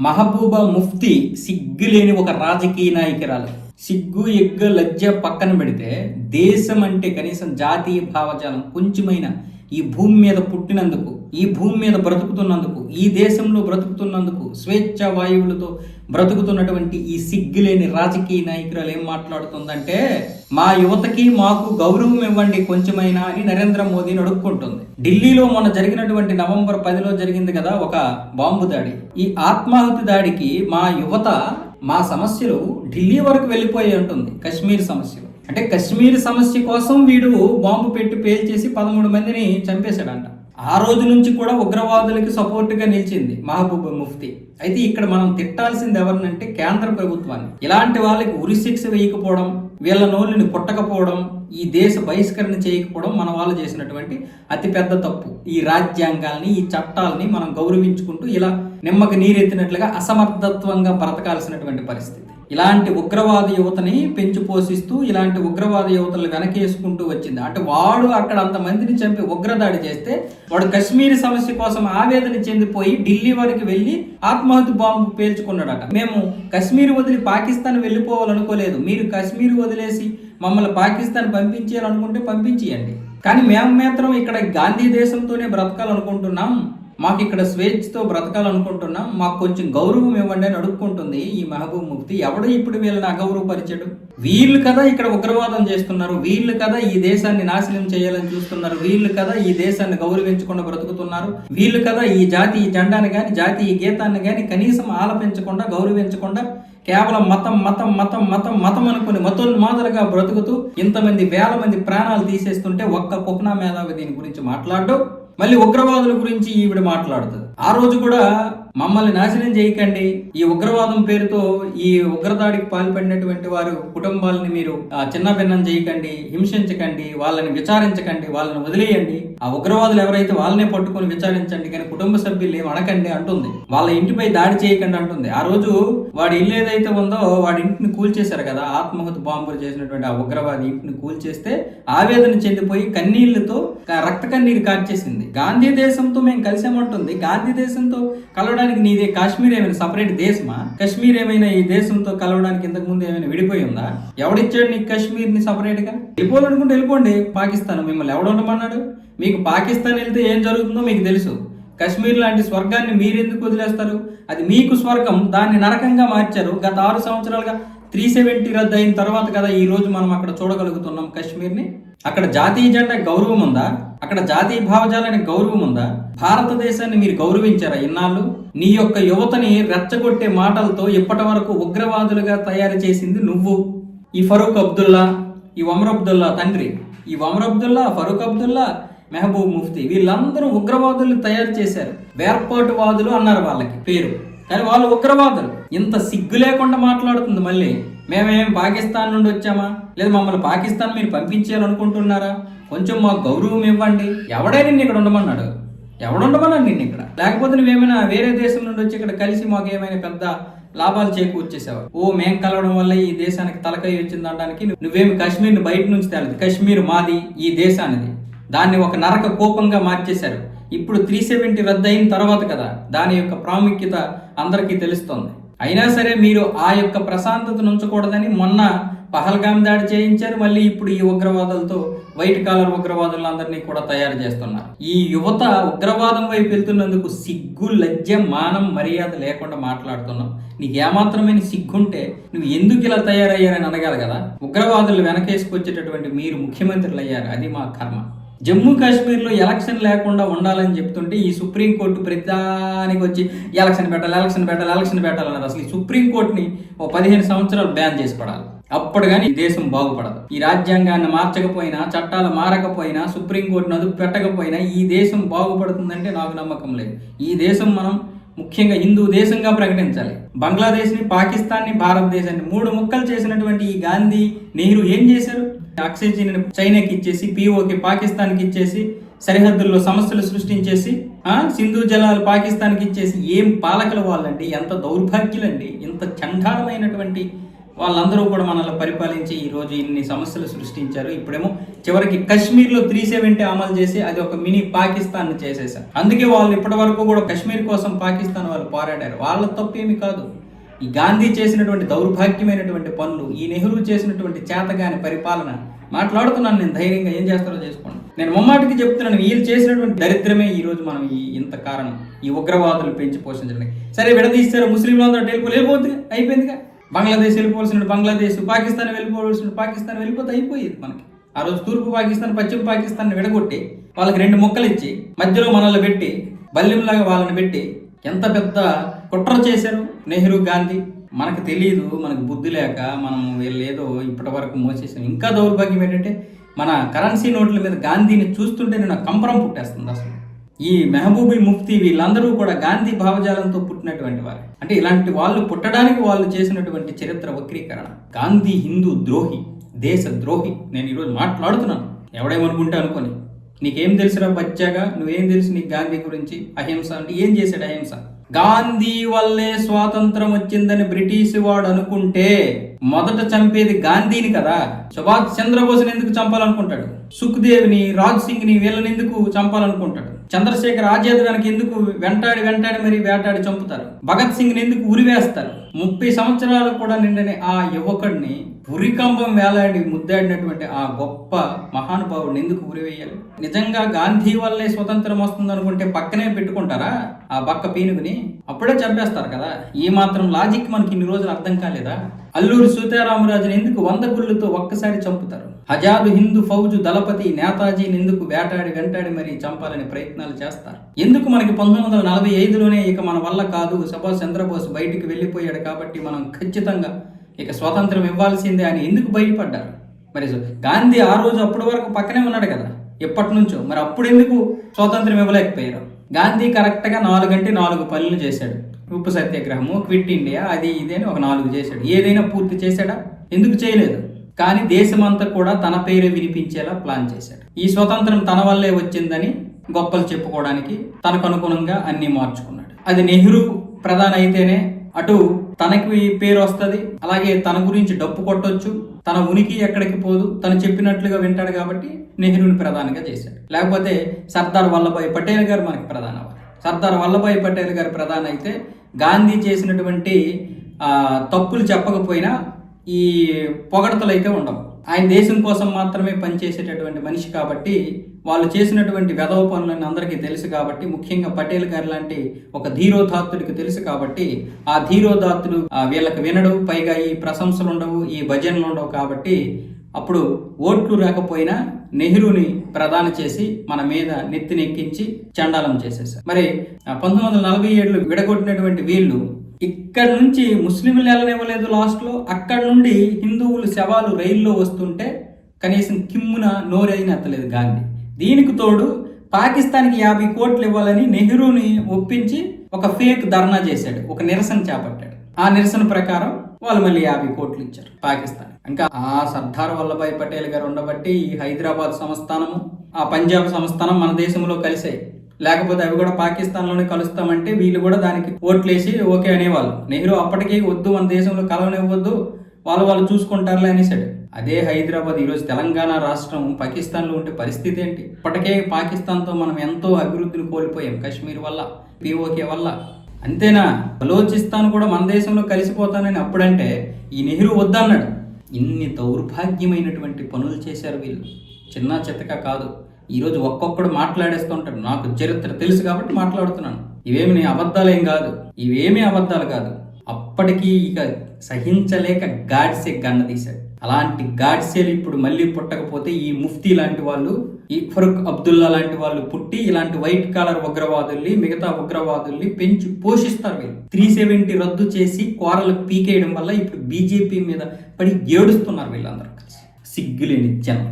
మహబూబా ముఫ్తీ సిగ్గు లేని ఒక రాజకీయ నాయకురాలు. సిగ్గు ఎగ్గు లజ్జ పక్కన పెడితే దేశం అంటే కనీసం జాతీయ భావజాలం కొంచెమైన ఈ భూమి మీద పుట్టినందుకు ఈ భూమి మీద బ్రతుకుతున్నందుకు ఈ దేశంలో బ్రతుకుతున్నందుకు స్వేచ్ఛ వాయువులతో బ్రతుకుతున్నటువంటి ఈ సిగ్గులేని రాజకీయ నాయకురాలు ఏం మాట్లాడుతుందంటే మా యువతకి మాకు గౌరవం ఇవ్వండి కొంచెమైనా అని నరేంద్ర మోదీని అడుక్కుంటుంది. ఢిల్లీలో మొన్న జరిగినటువంటి నవంబర్ పదిలో జరిగింది కదా ఒక బాంబు దాడి. ఈ ఆత్మాహుతి దాడికి మా యువత మా సమస్యలు ఢిల్లీ వరకు వెళ్ళిపోయి ఉంటుంది కశ్మీర్ సమస్యలు. అంటే కశ్మీర్ సమస్య కోసం వీడు బాంబు పెట్టి పేల్చేసి పదమూడు మందిని చంపేశాడంట. ఆ రోజు నుంచి కూడా ఉగ్రవాదులకి సపోర్ట్గా నిలిచింది మహబూబ్ ముఫ్తీ. అయితే ఇక్కడ మనం తిట్టాల్సింది ఎవరినంటే కేంద్ర ప్రభుత్వాన్ని. ఇలాంటి వాళ్ళకి ఉరిశిక్ష వేయకపోవడం వీళ్ళ నోళ్ళని పుట్టకపోవడం ఈ దేశ బహిష్కరణ చేయకపోవడం మన వాళ్ళు చేసినటువంటి అతిపెద్ద తప్పు. ఈ రాజ్యాంగాల్ని ఈ చట్టాలని మనం గౌరవించుకుంటూ ఇలా నిమ్మకి నీరెత్తినట్లుగా అసమర్థత్వంగా బ్రతకాల్సినటువంటి పరిస్థితి. ఇలాంటి ఉగ్రవాద యువతని పెంచి పోషిస్తూ ఇలాంటి ఉగ్రవాద యువతలు వెనకేసుకుంటూ వచ్చింది. అంటే వాడు అక్కడ అంతమందిని చంపి ఉగ్రదాడి చేస్తే వాడు కశ్మీర్ సమస్య కోసం ఆవేదన చెందిపోయి ఢిల్లీ వరకు వెళ్ళి ఆత్మహత్య బాంబు పేల్చుకున్నాడట. మేము కశ్మీర్ వదిలి పాకిస్తాన్ వెళ్ళిపోవాలనుకోలేదు. మీరు కశ్మీర్ వదిలేసి మమ్మల్ని పాకిస్తాన్ పంపించేయాలనుకుంటే పంపించేయండి. కానీ మేము మాత్రం ఇక్కడ గాంధీ దేశంతోనే బ్రతకాలనుకుంటున్నాం. మాకు ఇక్కడ స్వేచ్ఛతో బ్రతకాలనుకుంటున్నాం మాకు కొంచెం గౌరవం ఇవ్వండి అని అడుక్కుంటుంది ఈ మహబూబ్ ముఫ్తి. ఎవడు ఇప్పుడు వీళ్ళని అగౌరవపరిచాడు? వీళ్ళు కదా ఇక్కడ ఉగ్రవాదం చేస్తున్నారు వీళ్ళు కదా ఈ దేశాన్ని నాశనం చేయాలని చూస్తున్నారు వీళ్ళు కదా ఈ దేశాన్ని గౌరవించకుండా బ్రతుకుతున్నారు వీళ్ళు కదా ఈ జాతి ఈ జెండాని కానీ జాతి ఈ గీతాన్ని కానీ కనీసం ఆలపించకుండా గౌరవించకుండా కేవలం మతం మతం మతం మతం మతం అనుకుని మతోన్మాదులుగా బ్రతుకుతూ ఇంతమంది వేల మంది ప్రాణాలు తీసేస్తుంటే ఒక్క కుక్నా మేధావి దీని గురించి మాట్లాడడం. మళ్ళీ ఉగ్రవాదుల గురించి ఈవిడ మాట్లాడుతుంది. ఆ రోజు కూడా మమ్మల్ని నాశనం చేయకండి. ఈ ఉగ్రవాదం పేరుతో ఈ ఉగ్రదాడికి పాల్పడినటువంటి వారు కుటుంబాలని మీరు చిన్న భిన్నం చేయకండి హింసించకండి వాళ్ళని విచారించకండి వాళ్ళని వదిలేయండి. ఆ ఉగ్రవాదులు ఎవరైతే వాళ్ళనే పట్టుకొని విచారించండి కానీ కుటుంబ సభ్యులు ఏం అనకండి అంటుంది. వాళ్ళ ఇంటిపై దాడి చేయకండి అంటుంది. ఆ రోజు వాడి ఇల్లు ఏదైతే ఉందో వాడి ఇంటిని కూల్చేశారు కదా ఆత్మహత్య బాంబులు చేసినటువంటి ఆ ఉగ్రవాది ఇంటిని కూల్చేస్తే ఆవేదన చెందిపోయి కన్నీళ్ళతో రక్త కన్నీరు కార్చేసింది. గాంధీ దేశంతో మేము కలిసామంటుంది. గాంధీ దేశంతో కలవడానికి నీదే కాశ్మీర్ ఏమైనా సపరేట్ దేశమా? కాశ్మీర్ ఏమైనా ఈ దేశంతో కలవడానికి ఇంతకు ముందు ఏమైనా విడిపోయి ఉందా? ఎవడిచ్చాడు నీకు కాశ్మీర్ని సపరేట్గా వెళ్ళిపోవాలనుకుంటే వెళ్ళిపోండి. పాకిస్తాన్ మిమ్మల్ని ఎవడుండమన్నాడు మీకు పాకిస్తాన్ వెళ్తే ఏం జరుగుతుందో మీకు తెలుసు. కశ్మీర్ లాంటి స్వర్గాన్ని మీరెందుకు వదిలేస్తారు? అది మీకు స్వర్గం. దాన్ని నరకంగా మార్చారు. గత ఆరు సంవత్సరాలుగా త్రీ సెవెంటీ రద్దు అయిన తర్వాత కదా ఈ రోజు మనం అక్కడ చూడగలుగుతున్నాం కశ్మీర్ని. అక్కడ జాతీయ జెండా గౌరవం ఉందా అక్కడ జాతీయ భావజాలని గౌరవం ఉందా భారతదేశాన్ని మీరు గౌరవించారా ఇన్నాళ్ళు? నీ యొక్క యువతని రెచ్చగొట్టే మాటలతో ఇప్పటి వరకు ఉగ్రవాదులుగా తయారు చేసింది నువ్వు. ఈ ఫరూక్ అబ్దుల్లా ఈ ఒమర్ అబ్దుల్లా తండ్రి. ఈ ఒమర్ అబ్దుల్లా ఫరూక్ అబ్దుల్లా మెహబూబ్ ముఫ్తీ వీళ్ళందరూ ఉగ్రవాదులు తయారు చేశారు. వేర్పాటువాదులు అన్నారు వాళ్ళకి పేరు. కానీ వాళ్ళు ఉగ్రవాదులు. ఇంత సిగ్గు లేకుండా మాట్లాడుతుంది మళ్ళీ. మేమేం పాకిస్తాన్ నుండి వచ్చామా? లేదా మమ్మల్ని పాకిస్తాన్ మీరు పంపించాలనుకుంటున్నారా? కొంచెం మాకు గౌరవం ఇవ్వండి. ఎవడే నిన్ను ఇక్కడ ఉండమన్నాడు? ఎవడుండమన్నాడు నిన్ను ఇక్కడ? లేకపోతే నువ్వేమైనా వేరే దేశం నుండి వచ్చి ఇక్కడ కలిసి మాకు ఏమైనా పెద్ద లాభాలు చేకూర్చేసావు? ఓ మేం కలవడం వల్ల ఈ దేశానికి తలకాయ వచ్చింది అనడానికి నువ్వేమి కాశ్మీర్ని బయట నుంచి తేలేదు. కాశ్మీర్ మాది ఈ దేశానిది. దాన్ని ఒక నరక కోపంగా మార్చేశారు. ఇప్పుడు త్రీ సెవెంటీ రద్దు అయిన తర్వాత కదా దాని యొక్క ప్రాముఖ్యత అందరికీ తెలుస్తుంది. అయినా సరే మీరు ఆ యొక్క ప్రశాంతతను ఉంచకూడదని మొన్న పహల్గాం దాడి చేయించారు. మళ్ళీ ఇప్పుడు ఈ ఉగ్రవాదులతో వైట్ కాలర్ ఉగ్రవాదులందరినీ కూడా తయారు చేస్తున్నారు. ఈ యువత ఉగ్రవాదం వైపు వెళ్తున్నందుకు సిగ్గు లజ్జ మానం మర్యాద లేకుండా మాట్లాడుతున్నాం. నీకు ఏమాత్రమైన సిగ్గుంటే నువ్వు ఎందుకు ఇలా తయారయ్యారని అనగాలి కదా? ఉగ్రవాదులు వెనకేసుకొచ్చేటటువంటి మీరు ముఖ్యమంత్రులు అయ్యారు అది మా కర్మ. జమ్మూ కాశ్మీర్లో ఎలక్షన్ లేకుండా ఉండాలని చెప్తుంటే ఈ సుప్రీంకోర్టు ప్రతిదానికి వచ్చి ఎలక్షన్ పెట్టాలి ఎలక్షన్ పెట్టాలి ఎలక్షన్ పెట్టాలన్నది అసలు ఈ సుప్రీంకోర్టుని ఓ పదిహేను సంవత్సరాలు బ్యాన్ చేసి పడాలి. అప్పుడు కానీ ఈ దేశం బాగుపడదు. ఈ రాజ్యాంగాన్ని మార్చకపోయినా చట్టాలు మారకపోయినా సుప్రీంకోర్టును అదుపు పెట్టకపోయినా ఈ దేశం బాగుపడుతుందంటే నాకు నమ్మకం లేదు. ఈ దేశం మనం ముఖ్యంగా హిందూ దేశంగా ప్రకటించాలి. బంగ్లాదేశ్ని పాకిస్తాన్ని భారతదేశాన్ని మూడు ముక్కలు చేసినటువంటి ఈ గాంధీ నెహ్రూ ఏం చేశారు? ఆక్సిజన్ చైనాకి ఇచ్చేసి పిఓకి పాకిస్తాన్కి ఇచ్చేసి సరిహద్దుల్లో సమస్యలు సృష్టించేసి సింధు జలాలు పాకిస్తాన్కి ఇచ్చేసి ఏం పాలకుల వాళ్ళండి? ఎంత దౌర్భాగ్యులండి? ఇంత చండాలమైనటువంటి వాళ్ళందరూ కూడా మనల్ని పరిపాలించి ఈరోజు ఇన్ని సమస్యలు సృష్టించారు. ఇప్పుడేమో చివరికి కశ్మీర్లో త్రీ సెవెంటీ అమలు చేసి అది ఒక మినీ పాకిస్తాన్ చేసేసారు అందుకే వాళ్ళు ఇప్పటి వరకు కూడా కశ్మీర్ కోసం పాకిస్తాన్ వాళ్ళు పోరాడారు. వాళ్ళ తప్పేమి కాదు. ఈ గాంధీ చేసినటువంటి దౌర్భాగ్యమైనటువంటి పనులు ఈ నెహ్రూ చేసినటువంటి చేతగాని పరిపాలన మాట్లాడుతున్నాను నేను ధైర్యంగా. ఏం చేస్తారో చేసుకోండి. నేను ముమ్మాటికి చెప్తున్నాను వీళ్ళు చేసినటువంటి దరిద్రమే ఈరోజు మనం ఈ ఇంత కారణం. ఈ ఉగ్రవాదులు పెంచి పోషించడానికి. సరే విడదీస్తారు ముస్లింలు అందరూ వెళ్ళిపోయి వెళ్ళిపోతుంది అయిపోయిందిగా. బంగ్లాదేశ్ వెళ్ళిపోవాల్సిన బంగ్లాదేశ్ పాకిస్తాన్ వెళ్ళిపోవాల్సిన పాకిస్తాన్ వెళ్ళిపోతే అయిపోయేది మనకి. ఆ రోజు తూర్పు పాకిస్తాన్ పశ్చిమ పాకిస్తాన్ విడగొట్టి వాళ్ళకి రెండు ముక్కలు ఇచ్చి మధ్యలో మనల్ని పెట్టి బల్యంలాగా వాళ్ళని పెట్టి ఎంత పెద్ద కుట్ర చేశారు నెహ్రూ గాంధీ. మనకు తెలియదు మనకు బుద్ధి లేక మనం వీళ్ళు ఏదో ఇప్పటి వరకు మోసేసాం. ఇంకా దౌర్భాగ్యం ఏంటంటే మన కరెన్సీ నోట్ల మీద గాంధీని చూస్తుంటే నేను కంపరం పుట్టేస్తుంది అసలు. ఈ మెహబూబీ ముఫ్తీ వీళ్ళందరూ కూడా గాంధీ భావజాలంతో పుట్టినటువంటి వారు. అంటే ఇలాంటి వాళ్ళు పుట్టడానికి వాళ్ళు చేసినటువంటి చరిత్ర వక్రీకరణ. గాంధీ హిందూ ద్రోహి దేశ ద్రోహి. నేను ఈరోజు మాట్లాడుతున్నాను. ఎవడేమనుకుంటే అనుకొని. నీకేం తెలుసురా బచ్చాగా? నువ్వేం తెలుసు నీకు గాంధీ గురించి? అహింస అంటే ఏం చేశాడు అహింస? గాంధీ వల్లే స్వాతంత్రం వచ్చిందని బ్రిటిష్ వాడు అనుకుంటే మొదట చంపేది గాంధీని కదా? సుభాష్ చంద్రబోస్ని ఎందుకు చంపాలనుకుంటాడు? సుఖ్దేవ్ని రాజ్ సింగ్ని వీళ్ళని ఎందుకు చంపాలనుకుంటాడు? చంద్రశేఖర్ ఆజాద్ వెనక ఎందుకు వెంటాడి వెంటాడి మరి వేటాడి చంపుతారు? భగత్ సింగ్ని ఎందుకు ఉరివేస్తారు? ముప్పై సంవత్సరాలు కూడా నిండని ఆ యువకుడిని ఉరికంబం వేలాడి ముద్దాడినటువంటి ఆ గొప్ప మహానుభావుడిని ఎందుకు ఉరివేయాలి? నిజంగా గాంధీ వల్లే స్వతంత్రం వస్తుంది అనుకుంటే పక్కనే పెట్టుకుంటారా? ఆ బక్క పీనుగుని అప్పుడే చంపేస్తారు కదా? ఈ మాత్రం లాజిక్ మనకి ఇన్ని రోజులు అర్థం కాలేదా? అల్లూరు సీతారామరాజుని ఎందుకు వంద గుళ్ళతో ఒక్కసారి చంపుతారు? హజాదు హిందూ ఫౌజు దళపతి నేతాజీని ఎందుకు వేటాడి వెంటాడి మరీ చంపాలని ప్రయత్నాలు చేస్తారు? ఎందుకు మనకి పంతొమ్మిది వందల నలభై ఐదులోనే ఇక మన వల్ల కాదు సుభాష్ చంద్రబోస్ బయటికి వెళ్ళిపోయాడు కాబట్టి మనం ఖచ్చితంగా ఇక స్వాతంత్రం ఇవ్వాల్సిందే అని ఎందుకు భయపడ్డారు? మరి గాంధీ ఆ రోజు అప్పటి వరకు పక్కనే ఉన్నాడు కదా ఎప్పటి నుంచో. మరి అప్పుడు ఎందుకు స్వాతంత్రం ఇవ్వలేకపోయారు? గాంధీ కరెక్ట్గా నాలుగంటే నాలుగు పనులు చేశాడు. ఉప్పు సత్యాగ్రహము క్విట్ ఇండియా అది ఇది అని ఒక నాలుగు చేశాడు. ఏదైనా పూర్తి చేశాడా? ఎందుకు చేయలేదు. కానీ దేశమంతా కూడా తన పేరే వినిపించేలా ప్లాన్ చేశాడు. ఈ స్వతంత్రం తన వల్లే వచ్చిందని గొప్పలు చెప్పుకోవడానికి తనకు అనుగుణంగా అన్ని మార్చుకున్నాడు. అది నెహ్రూ ప్రధాన అయితేనే అటు తనకి పేరు వస్తుంది అలాగే తన గురించి డప్పు కొట్టొచ్చు తన ఉనికి ఎక్కడికి పోదు తను చెప్పినట్లుగా వింటాడు కాబట్టి నెహ్రూని ప్రధానిగా చేశాడు. లేకపోతే సర్దార్ వల్లభాయ్ పటేల్ గారు మనకి ప్రధాన సర్దార్ వల్లభాయ్ పటేల్ గారు ప్రధాన అయితే గాంధీ చేసినటువంటి తప్పులు చెప్పకపోయినా ఈ పొగడతలు అయితే ఉండవు. ఆయన దేశం కోసం మాత్రమే పనిచేసేటటువంటి మనిషి కాబట్టి వాళ్ళు చేసినటువంటి వెధవ పనులని అందరికీ తెలుసు కాబట్టి ముఖ్యంగా పటేల్ గారు లాంటి ఒక ధీరోధాత్తుడికి తెలుసు కాబట్టి ఆ ధీరోదాత్తుడు ఆ, వీళ్ళకి వినడు పైగా ఈ ప్రశంసలు ఉండవు ఈ భజనలు ఉండవు కాబట్టి అప్పుడు ఓట్లు రాకపోయినా నెహ్రూని ప్రధాన చేసి మన మీద నెత్తినెక్కించి చండాలం చేసేసారు మరి పంతొమ్మిది వందల నలభై ఏడులో విడగొట్టినటువంటి వీళ్ళు ఇక్కడ నుంచి ముస్లింలు వెళ్ళనివ్వలేదు లాస్ట్లో. అక్కడ నుండి హిందువులు శవాలు రైల్లో వస్తుంటే కనీసం కిమ్మున నోరైన ఎత్తలేదు గాంధీ. దీనికి తోడు పాకిస్తాన్కి యాభై కోట్లు ఇవ్వాలని నెహ్రూని ఒప్పించి ఒక ఫేక్ ధర్నా చేశాడు. ఒక నిరసన చేపట్టాడు. ఆ నిరసన ప్రకారం వాళ్ళు మళ్ళీ యాభై కోట్లు ఇచ్చారు పాకిస్తాన్ ఇంకా ఆ సర్దార్ వల్లభాయ్ పటేల్ గారు ఉండబట్టి ఈ హైదరాబాద్ సంస్థానము ఆ పంజాబ్ సంస్థానం మన దేశంలో కలిసాయి. లేకపోతే అవి కూడా పాకిస్తాన్లోనే కలుస్తామంటే వీళ్ళు కూడా దానికి ఓట్లేసి ఓకే అనేవాళ్ళు. నెహ్రూ అప్పటికే వద్దు మన దేశంలో కలవనివ్వద్దు వాళ్ళు వాళ్ళు చూసుకుంటారులే అనేసాడు అదే హైదరాబాద్ ఈరోజు తెలంగాణ రాష్ట్రం పాకిస్తాన్లో ఉండే పరిస్థితి ఏంటి? ఇప్పటికే పాకిస్తాన్తో మనం ఎంతో అభివృద్ధిని కోల్పోయాం కాశ్మీర్ వల్ల పిఓకే వల్ల. అంతేనా? బలోచిస్తాన్ కూడా మన దేశంలో కలిసిపోతానని అప్పుడంటే ఈ నెహ్రూ వద్దన్నాడు. ఇన్ని దౌర్భాగ్యమైనటువంటి పనులు చేశారు వీళ్ళు. చిన్న చిత్తక కాదు. ఈరోజు ఒక్కొక్కడు మాట్లాడేస్తుంటాడు నాకు చరిత్ర తెలుసు కాబట్టి మాట్లాడుతున్నాను. ఇవేమి నీ అబద్ధాలేం కాదు. ఇవేమీ అబద్ధాలు కాదు. అప్పటికీ ఇక సహించలేక గాడ్సే గన్న తీశాడు. అలాంటి గాడ్సేలు ఇప్పుడు మళ్ళీ పుట్టకపోతే ఈ ముఫ్తీ లాంటి వాళ్ళు ఈ ఫరూక్ అబ్దుల్లా లాంటి వాళ్ళు పుట్టి ఇలాంటి వైట్ కాలర్ ఉగ్రవాదుల్ని మిగతా ఉగ్రవాదుల్ని పెంచి పోషిస్తారు వీళ్ళు. త్రీ సెవెంటీ రద్దు చేసి కోరలు పీకేయడం వల్ల ఇప్పుడు బీజేపీ మీద పడి ఏడుస్తున్నారు వీళ్ళందరూ కలిసి. సిగ్గులేని జనం